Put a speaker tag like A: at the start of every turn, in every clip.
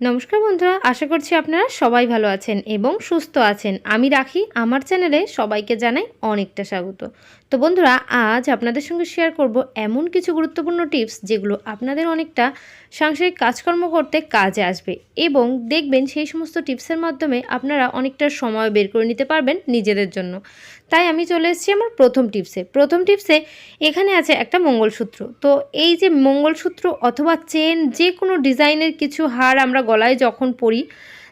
A: নমস্কার বন্ধুরা, আশা করছি আপনারা সবাই ভালো আছেন এবং সুস্থ আছেন। আমি রাখি, আমার চ্যানেলে সবাইকে জানাই অনেকটা স্বাগত। তো বন্ধুরা, আজ আপনাদের সঙ্গে শেয়ার করব এমন কিছু গুরুত্বপূর্ণ টিপস যেগুলো আপনাদের অনেকটা সাংসারিক কাজকর্ম করতে কাজে আসবে এবং দেখবেন সেই সমস্ত টিপসের মাধ্যমে আপনারা অনেকটা সময় বের করে নিতে পারবেন নিজেদের জন্য। তাই আমি চলে এসেছি আমার প্রথম টিপসে। প্রথম টিপসে এখানে আছে একটা মঙ্গলসূত্র। তো এই যে মঙ্গলসূত্র অথবা চেন যে কোনো ডিজাইনের কিছু হার আমরা গলায় যখন পরি,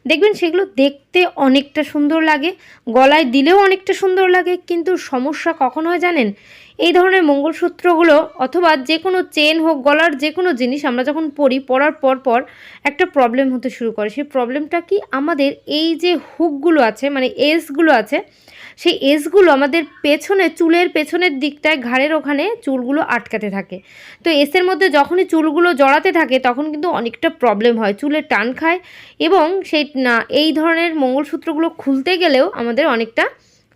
A: দেখবেন সেগুলো দেখতে অনেকটা সুন্দর লাগে, গলায় দিলেও অনেকটা সুন্দর লাগে, কিন্তু সমস্যা কখন হয় জানেন? এই ধরনের মঙ্গলসূত্রগুলো অথবা যে কোনো চেন হোক, গলার যে কোনো জিনিস আমরা যখন পরি, পরার পর পর একটা প্রবলেম হতে শুরু করে। সেই প্রবলেমটা কি? আমাদের এই যে হুকগুলো আছে মানে এসগুলো আছে সেই এসগুলো আমাদের পেছনে, চুলের পেছনের দিকটায়, ঘাড়ের ওখানে চুলগুলো আটকাতে থাকে। তো এসের মধ্যে যখনই চুলগুলো জড়াতে থাকে, তখন কিন্তু অনেকটা প্রবলেম হয়। চুলের টান খায় এবং সেই এই ধরনের মঙ্গলসূত্রগুলো খুলতে গেলেও আমাদের অনেকটা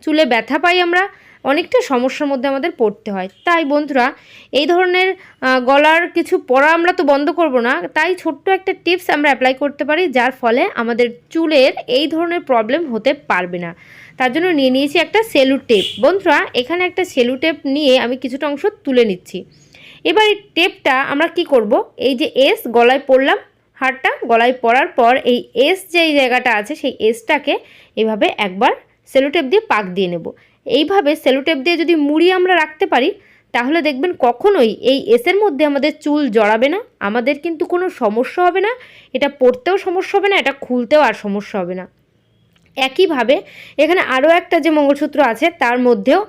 A: চুলে ব্যথা পাই আমরা। অনেকটা সমস্যার মধ্যে আমাদের পড়তে হয়। তাই বন্ধুরা, এই ধরনের গলার কিছু পরা আমরা তো বন্ধ করব না। তাই ছোট্ট একটা টিপস আমরা অ্যাপ্লাই করতে পারি, যার ফলে আমাদের চুলের এই ধরনের প্রবলেম হতে পারবে না। তার জন্য নিয়ে নিয়েছি একটা সেলু টেপ বন্ধুরা, এখানে একটা সেলু টেপ নিয়ে আমি কিছুটা অংশ তুলে নিচ্ছি। এবার এই টেপটা আমরা কি করব? এই যে এস গলায় পড়লাম, হারটা গলায় পরার পর এই এস যেই জায়গাটা আছে, সেই এসটাকে এভাবে একবার সেলোটেপ দিয়ে পাক দিয়ে নেব। এইভাবে সেলোটেপ দিয়ে যদি মুড়ি আমরা রাখতে পারি, তাহলে দেখবেন কখনোই এই এসের মধ্যে আমাদের চুল জড়াবে না, আমাদের কিন্তু কোনো সমস্যা হবে না, এটা পরতেও সমস্যা হবে না, এটা খুলতেও আর সমস্যা হবে না। একইভাবে এখানে আরও একটা যে মঙ্গলসূত্র আছে, তার মধ্যেও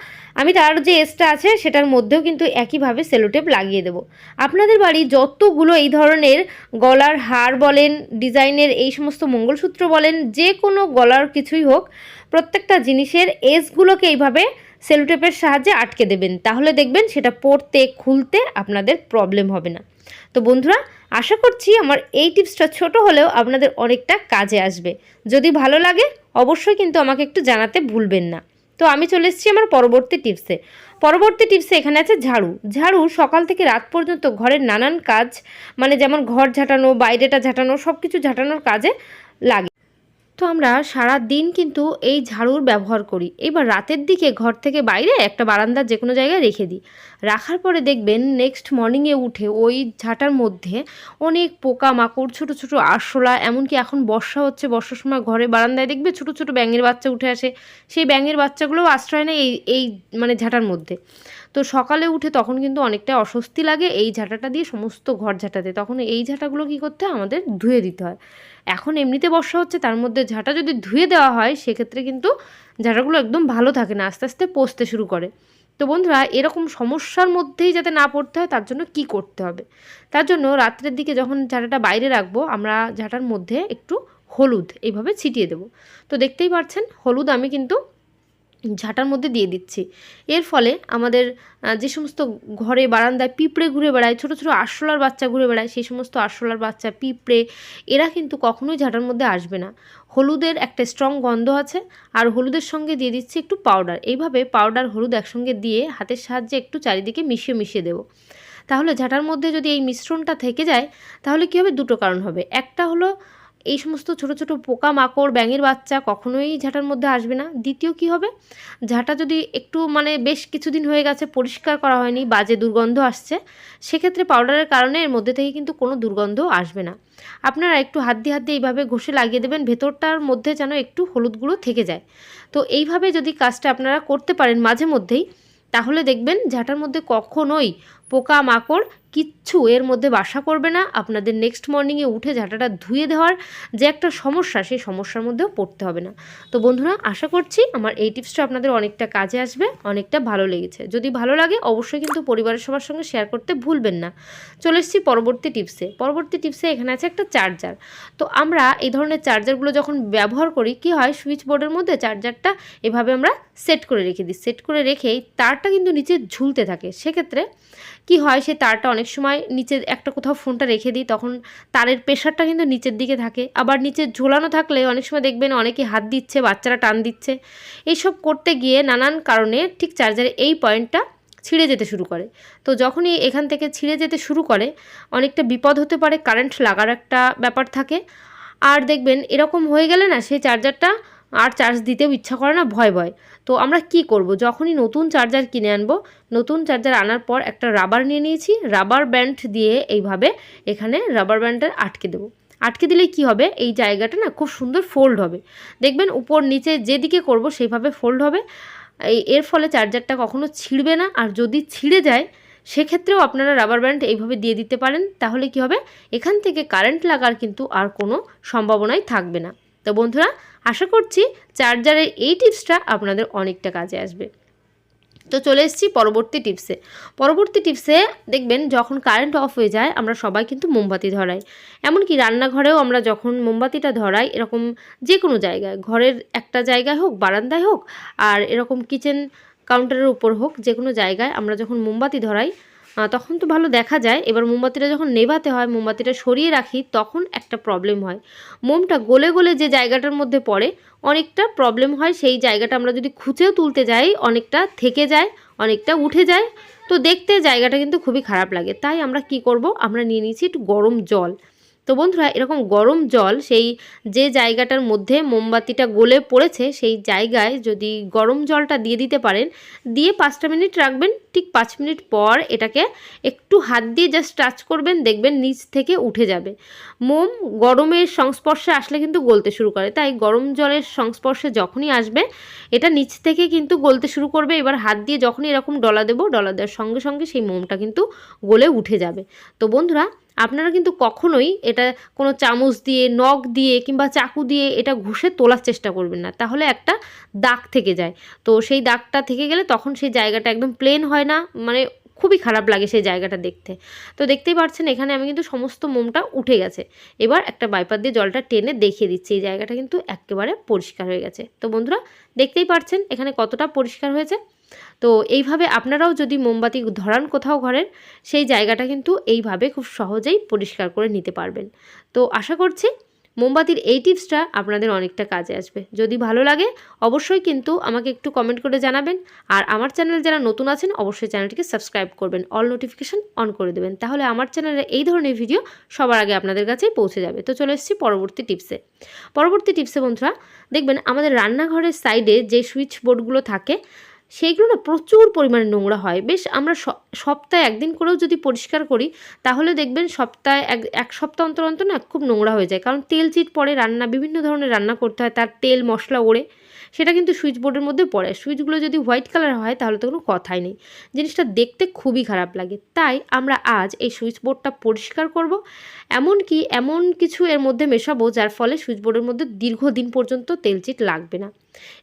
A: আমি তার যে এসটা আছে, সেটার মধ্যেও কিন্তু একইভাবে সেলোটেপ লাগিয়ে দেব। আপনাদের বাড়ি যতগুলো এই ধরনের গলার হার বলেন, ডিজাইনের এই সমস্ত মঙ্গলসূত্র বলেন, যে কোনো গলার কিছুই হোক প্রত্যেকটা জিনিসের এসগুলোকে এইভাবে সেলোটেপের সাহায্যে আটকে দেবেন। তাহলে দেখবেন সেটা পড়তে, খুলতে আপনাদের প্রবলেম হবে না। তো বন্ধুরা, আশা করছি আমার এই টিপসটা ছোট হলেও আপনাদের অনেকটা কাজে আসবে। যদি ভালো লাগে, অবশ্যই কিন্তু আমাকে একটু জানাতে ভুলবেন না। তো আমি চলে এসেছি আমার পরবর্তী টিপসে। পরবর্তী টিপসে এখানে আছে ঝাড়ু। ঝাড়ু সকাল থেকে রাত পর্যন্ত ঘরের নানান কাজ মানে যেমন ঘর ঝাঁটানো, বাইরেটা ঝাঁটানো সব কিছু ঝাঁটানোর কাজে লাগে। আমরা সারা দিন কিন্তু এই ঝাড়ুর ব্যবহার করি। এবার রাতের দিকে ঘর থেকে বাইরে একটা বারান্দার যে কোনো জায়গায় রেখে দিই। রাখার পরে দেখবেন নেক্সট মর্নিংয়ে উঠে ওই ঝাঁটার মধ্যে অনেক পোকা মাকড় ছোটো ছোটো আরশোলা, এমনকি এখন বর্ষা হচ্ছে, বর্ষার সময় ঘরে বারান্দায় দেখবে ছোটো ছোটো ব্যাঙের বাচ্চা উঠে আসে। সেই ব্যাঙের বাচ্চাগুলোও আশ্রয় নেয় এই এই মানে ঝাঁটার মধ্যে। তো সকালে উঠে তখন কিন্তু অনেকটা অস্বস্তি লাগে এই ঝাঁটাটা দিয়ে সমস্ত ঘর ঝাঁটাতে। তখন এই ঝাঁটাগুলো কী করতে হয় আমাদের ধুয়ে দিতে হয়। এখন এমনিতে বর্ষা হচ্ছে, তার মধ্যে ঝাঁটা যদি ধুয়ে দেওয়া হয়, সেক্ষেত্রে কিন্তু ঝাঁটাগুলো একদম ভালো থাকে না, আস্তে আস্তে পচতে শুরু করে। তো বন্ধুরা, এরকম সমস্যার মধ্যেই যাতে না পড়তে হয়, তার জন্য কি করতে হবে? তার জন্য রাত্রের দিকে যখন ঝাঁটাটা বাইরে রাখব, আমরা ঝাঁটার মধ্যে একটু হলুদ এইভাবে ছিটিয়ে দেবো। তো দেখতেই পাচ্ছেন হলুদ আমি কিন্তু ঝাঁটার মধ্যে দিয়ে দিচ্ছি। এর ফলে আমাদের যে সমস্ত ঘরে বারান্দায় পিঁপড়ে ঘুরে বেড়ায়, ছোটো ছোটো আরশোলার বাচ্চা ঘুরে বেড়ায়, সেই সমস্ত আরশোলার বাচ্চা, পিঁপড়ে, এরা কিন্তু কখনোই ঝাঁটার মধ্যে আসবে না। হলুদের একটা স্ট্রং গন্ধ আছে, আর হলুদের সঙ্গে দিয়ে দিচ্ছি একটু পাউডার এইভাবে পাউডার হলুদ একসঙ্গে দিয়ে হাতের সাহায্যে একটু চারিদিকে মিশিয়ে মিশিয়ে দেবো। তাহলে ঝাঁটার মধ্যে যদি এই মিশ্রণটা থেকে যায়, তাহলে কী হবে? দুটো কারণ হবে। একটা হলো এই সমস্ত ছোট ছোট পোকা মাকড় ব্যাঙের বাচ্চা কখনোই ঝাঁটার মধ্যে আসবে না। দ্বিতীয় কি হবে? ঝাঁটা যদি একটু মানে বেশ কিছুদিন হয়ে গেছে, পরিষ্কার করা হয়নি, বাজে দুর্গন্ধ আসছে, সেক্ষেত্রে পাউডারের কারণে এর মধ্যে থেকে কিন্তু কোনো দুর্গন্ধ আসবে না। আপনারা একটু হাত দিয়ে হাত দিয়ে এইভাবে ঘষে লাগিয়ে দেবেন, ভেতরটার মধ্যে যেন একটু হলুদ গুঁড়ো থেকে যায়। তো এইভাবে যদি কাজটা আপনারা করতে পারেন মাঝে মধ্যেই, তাহলে দেখবেন ঝাঁটার মধ্যে কখনোই পোকা মাকড় কিচ্ছু এর মধ্যে বাসা করবে না। আপনাদের নেক্সট মর্নিংয়ে উঠে ঝাঁটাটা ধুয়ে দেওয়ার যে একটা সমস্যা, সেই সমস্যার মধ্যেও পড়তে হবে না। তো বন্ধুরা, আশা করছি আমার এই টিপসটা আপনাদের অনেকটা কাজে আসবে, অনেকটা ভালো লেগেছে। যদি ভালো লাগে, অবশ্যই কিন্তু পরিবারের সবার সঙ্গে শেয়ার করতে ভুলবেন না। চলে এসেছি পরবর্তী টিপসে পরবর্তী টিপসে এখানে আছে একটা চার্জার তো আমরা এই ধরনের চার্জারগুলো যখন ব্যবহার করি, কি হয়? সুইচ বোর্ডের মধ্যে চার্জারটা এভাবে আমরা সেট করে রেখে দিই। সেট করে রেখেই তারটা কিন্তু নিচে ঝুলতে থাকে। সেক্ষেত্রে কি হয় সে তারটা অনেক সময় নিচে একটা কোথাও ফোনটা রেখে দিই, তখন তারের প্রেশারটা কিন্তু নিচের দিকে থাকে। আবার নিচে ঝোলানো থাকলে অনেক সময় দেখবেন অনেকে হাত দিচ্ছে, বাচ্চারা টান দিচ্ছে। এইসব করতে গিয়ে নানান কারণে ঠিক চার্জারের এই পয়েন্টটা ছিঁড়ে যেতে শুরু করে। তো যখনই এখান থেকে ছিঁড়ে যেতে শুরু করে, অনেকটা বিপদ হতে পারে কারেন্ট লাগার একটা ব্যাপার থাকে। আর দেখবেন এরকম হয়ে গেলে না সেই চার্জারটা আর চার্জ দিতেও ইচ্ছা করে না, ভয় ভয়। তো আমরা কি করব? যখনই নতুন চার্জার কিনে আনব, নতুন চার্জার আনার পর একটা রাবার নিয়ে নিয়েছি। রাবার ব্যান্ড দিয়ে এইভাবে এখানে রাবার ব্যান্ডটা আটকে দেবো। আটকে দিলে কি হবে? এই জায়গাটা না খুব সুন্দর ফোল্ড হবে। দেখবেন উপর নিচে যেদিকে করব সেইভাবে ফোল্ড হবে। এই এর ফলে চার্জারটা কখনো ছিঁড়বে না। আর যদি ছিঁড়ে যায়, সেক্ষেত্রেও আপনারা রাবার ব্যান্ড এইভাবে দিয়ে দিতে পারেন। তাহলে কি হবে? এখান থেকে কারেন্ট লাগার কিন্তু আর কোনো সম্ভাবনাই থাকবে না। তো বন্ধুরা আশা করছি চার্জারের এই টিপসটা আপনাদের অনেকটা কাজে আসবে। তো চলে এসেছি পরবর্তী টিপসে। পরবর্তী টিপসে দেখবেন যখন কারেন্ট অফ হয়ে যায়, আমরা সবাই কিন্তু মোমবাতি ধরাই। এমনকি রান্নাঘরেও আমরা যখন মোমবাতিটা ধরাই, এরকম যে কোনো জায়গায়, ঘরের একটা জায়গায় হোক, বারান্দায় হোক, আর এরকম কিচেন কাউন্টারের উপর হোক যে কোনো জায়গায় আমরা যখন মোমবাতি ধরাই তখন তো ভালো দেখা যায়। এবার মোমবাতিটা যখন নেভাতে হয়, মোমবাতিটা সরিয়ে রাখি, তখন একটা প্রবলেম হয়। মোমটা গলে গলে যে জায়গাটার মধ্যে পড়ে, অনেকটা প্রবলেম হয়। সেই জায়গাটা আমরা যদি খুঁচেও তুলতে যাই, অনেকটা থেকে যায়, অনেকটা উঠে যায়। তো দেখতে জায়গাটা কিন্তু খুবই খারাপ লাগে। তাই আমরা কি করব? আমরা নিয়ে নিয়েছি একটু গরম জল। তো বন্ধুরা, এরকম গরম জল সেই যে জায়গাটার মধ্যে মোমবাতিটা গলে পড়েছে, সেই জায়গায় যদি গরম জলটা দিয়ে দিতে পারেন, দিয়ে পাঁচটা মিনিট রাখবেন। ঠিক পাঁচ মিনিট পর এটাকে একটু হাত দিয়ে জাস্ট টাচ করবেন, দেখবেন নিচ থেকে উঠে যাবে। মোম গরমের সংস্পর্শে আসলে কিন্তু গলতে শুরু করে। তাই গরম জলের সংস্পর্শে যখনই আসবে, এটা নিচ থেকে কিন্তু গলতে শুরু করবে। এবার হাত দিয়ে যখনই এরকম ডলা দেবো, ডলা দেওয়ার সঙ্গে সঙ্গে সেই মোমটা কিন্তু গলে উঠে যাবে। তো বন্ধুরা আপনারা কিন্তু কখনোই এটা কোনো চামচ দিয়ে, নখ দিয়ে কিংবা চাকু দিয়ে এটা ঘষে তোলার চেষ্টা করবেন না। তাহলে একটা দাগ থেকে যায়। তো সেই দাগটা থেকে গেলে তখন সেই জায়গাটা একদম প্লেন হয় না মানে খুবই খারাপ লাগে সেই জায়গাটা দেখতে। তো দেখতেই পাচ্ছেন এখানে আমি কিন্তু সমস্ত মোমটা উঠে গেছে। এবার একটা বাইপার দিয়ে জলটা টেনে দেখিয়ে দিচ্ছি। এই জায়গাটা কিন্তু একেবারে পরিষ্কার হয়ে গেছে। তো বন্ধুরা, দেখতেই পাচ্ছেন এখানে কতটা পরিষ্কার হয়েছে। তো এইভাবে আপনারাও যদি মোমবাতি ধরান কোথাও ঘরের, সেই জায়গাটা কিন্তু এইভাবে খুব সহজেই পরিষ্কার করে নিতে পারবেন। তো আশা করছি মোমবাতির এই টিপসটা আপনাদের অনেকটা কাজে আসবে। যদি ভালো লাগে অবশ্যই কিন্তু আমাকে একটু কমেন্ট করে জানাবেন। আর আমার চ্যানেল যারা নতুন আছেন অবশ্যই চ্যানেলটিকে সাবস্ক্রাইব করবেন, অল নোটিফিকেশান অন করে দেবেন। তাহলে আমার চ্যানেলে এই ধরনের ভিডিও সবার আগে আপনাদের কাছেই পৌঁছে যাবে। তো চলে এসেছি পরবর্তী টিপসে। পরবর্তী টিপসে বন্ধুরা, দেখবেন আমাদের রান্নাঘরের সাইডে যে সুইচ বোর্ডগুলো থাকে সেইগুলো না প্রচুর পরিমাণে নোংরা হয়। বেশ আমরা সপ্তাহে একদিন করেও যদি পরিষ্কার করি, তাহলে দেখবেন সপ্তাহে এক এক সপ্তাহ অন্তর অন্তর না খুব নোংরা হয়ে যায়। কারণ তেল চিট পড়ে রান্না, বিভিন্ন ধরনের রান্না করতে হয়, তার তেল, মশলা ওড়ে। সেটা কিন্তু সুইচ বোর্ডের মধ্যে পড়ে। সুইচগুলো যদি হোয়াইট কালার হয়, তাহলে তো কোনো কথাই নেই। জিনিসটা দেখতে খুবই খারাপ লাগে। তাই আমরা আজ এই সুইচ বোর্ডটা পরিষ্কার করব। এমনকি এমন কিছু এর মধ্যে মেশাবো, যার ফলে সুইচ বোর্ডের মধ্যে দীর্ঘদিন পর্যন্ত তেলচিট লাগবে না।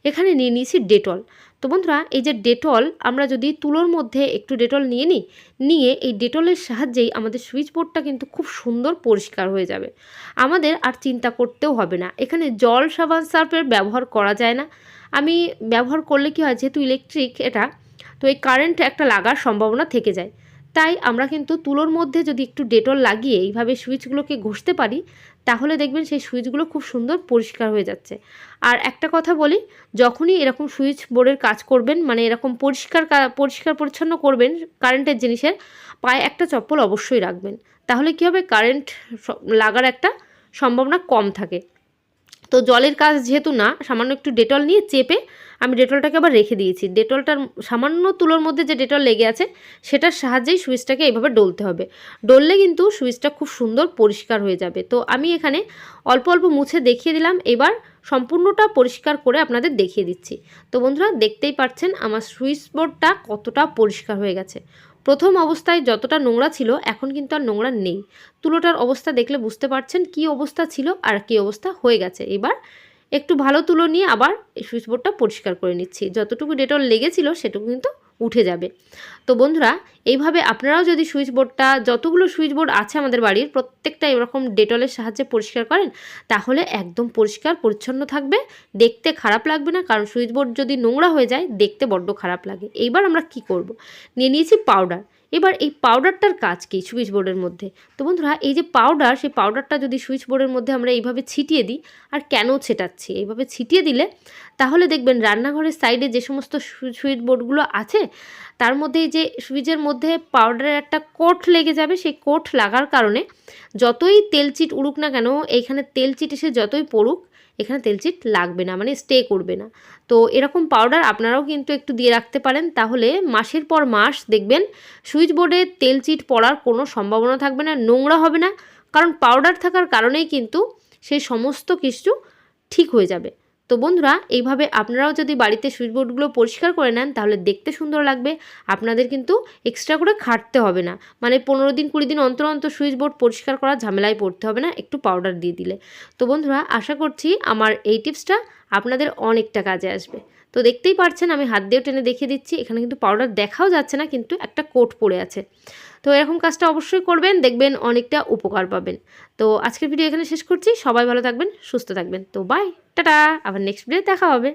A: এখানে নিয়ে নিয়েছি ডেটল। তো বন্ধুরা, এই যে ডেটল, আমরা যদি তুলোর মধ্যে একটু ডেটল নিয়ে নিই, নিয়ে এই ডেটলের সাহায্যেই আমাদের সুইচ বোর্ডটা কিন্তু খুব সুন্দর পরিষ্কার হয়ে যাবে। আমাদের আর চিন্তা করতেও হবে না। এখানে জল সাবান সার্ফের ব্যবহার করা যায় না। আমি ব্যবহার করলে কি হয়, যেহেতু ইলেকট্রিক এটা, তো এই কারেন্ট একটা লাগার সম্ভাবনা থেকে যায়। তাই আমরা কিন্তু তুলোর মধ্যে যদি একটু ডেটল লাগিয়ে এইভাবে সুইচগুলোকে ঘষতে পারি তাহলে দেখবেন সেই সুইচগুলো খুব সুন্দর পরিষ্কার হয়ে যাচ্ছে। আর একটা কথা বলি, যখনই এরকম সুইচ বোর্ডের কাজ করবেন মানে এরকম পরিষ্কার পরিষ্কার পরিচ্ছন্ন করবেন কারেন্টের জিনিসের, পায়ে একটা চপ্পল অবশ্যই রাখবেন। তাহলে কী হবে? কারেন্ট লাগার একটা সম্ভাবনা কম থাকে। তো জলের কাজ যেহেতু না, সামান্য একটু ডেটল নিয়ে চেপে আমি ডেটলটাকে আবার রেখে দিয়েছি। ডেটলটার সামান্য তুলোর মধ্যে যে ডেটল লেগে আছে, সেটার সাহায্যেই সুইচটাকে এইভাবে ডলতে হবে। ডললে কিন্তু সুইচটা খুব সুন্দর পরিষ্কার হয়ে যাবে। তো আমি এখানে অল্প অল্প মুছে দেখিয়ে দিলাম। এবার সম্পূর্ণটা পরিষ্কার করে আপনাদের দেখিয়ে দিচ্ছি। তো বন্ধুরা, দেখতেই পাচ্ছেন আমার সুইচ বোর্ডটা কতটা পরিষ্কার হয়ে গেছে। প্রথম অবস্থায় যতটা নোংরা ছিল, এখন কিন্তু আর নোংরা নেই। তুলোটার অবস্থা দেখলে বুঝতে পারছেন কি অবস্থা ছিল আর কি অবস্থা হয়ে গেছে। এবার একটু ভালো তুলো নিয়ে আবার সুইচবোর্ডটা সুইচ বোর্ডটা পরিষ্কার করে নিচ্ছি। যতটুকু ডেটল লেগেছিল সেটুকু কিন্তু উঠে যাবে। তো বন্ধুরা, এইভাবে আপনারাও যদি সুইচ বোর্ডটা, যতগুলো সুইচ বোর্ড আছে আমাদের বাড়ির, প্রত্যেকটা এরকম ডেটলের সাহায্যে পরিষ্কার করেন, তাহলে একদম পরিষ্কার, পরিচ্ছন্ন থাকবে, দেখতে খারাপ লাগবে না, কারণ সুইচ বোর্ড যদি নোংরা হয়ে যায়, দেখতে বড্ড খারাপ লাগে। এইবার আমরা কি করব? নিয়ে নিয়েছি পাউডার এবার এই পাউডারটার কাজ কি সুইচ বোর্ডের মধ্যে? তো বন্ধুরা, এই যে পাউডার সেই পাউডারটা যদি সুইচ বোর্ডের মধ্যে আমরা এইভাবে ছিটিয়ে দিই, আর কেন ছেটাচ্ছি? এইভাবে ছিটিয়ে দিলে তাহলে দেখবেন রান্নাঘরের সাইডে যে সমস্ত সুইচ বোর্ডগুলো আছে, তার মধ্যে যে সুইচের মধ্যে পাউডারের একটা কোট লেগে যাবে, সেই কোট লাগার কারণে যতই তেলচিট উড়ুক না কেন, এইখানে তেলচিট এসে যতই পড়ুক এখানে তেলচিট লাগবে না মানে স্টে করবে না। তো এরকম পাউডার আপনারাও কিন্তু একটু দিয়ে রাখতে পারেন, তাহলে মাসের পর মাস দেখবেন সুইচ বোর্ডে তেলচিট পড়ার কোনো সম্ভাবনা থাকবে না, নোংরা হবে না, কারণ পাউডার থাকার কারণেই কিন্তু সেই সমস্ত কিছু ঠিক হয়ে যাবে। তো বন্ধুরা, এইভাবে আপনারাও যদি বাড়িতে সুইচবোর্ডগুলো পরিষ্কার করে নেন, তাহলে দেখতে সুন্দর লাগবে। আপনাদের কিন্তু এক্সট্রা করে খাটতে হবে না। মানে পনেরো দিন, কুড়ি দিন অন্তর অন্তর সুইচ বোর্ড পরিষ্কার করার ঝামেলায় পড়তে হবে না, একটু পাউডার দিয়ে দিলে। তো বন্ধুরা, আশা করছি আমার এই টিপসটা আপনাদের অনেকটা কাজে আসবে। তো দেখতেই পারছেন, আমি হাত দিয়েও টেনে দেখিয়ে দিচ্ছি, এখানে কিন্তু পাউডার দেখাও যাচ্ছে না, কিন্তু একটা কোট পড়ে আছে। তো এরকম কাজটা অবশ্যই করবেন, দেখবেন অনেকটা উপকার পাবেন। তো আজকের ভিডিও এখানে শেষ করছি, সবাই ভালো থাকবেন, সুস্থ থাকবেন। তো বাই টাটা, আবার নেক্সট ভিডিও দেখা হবে।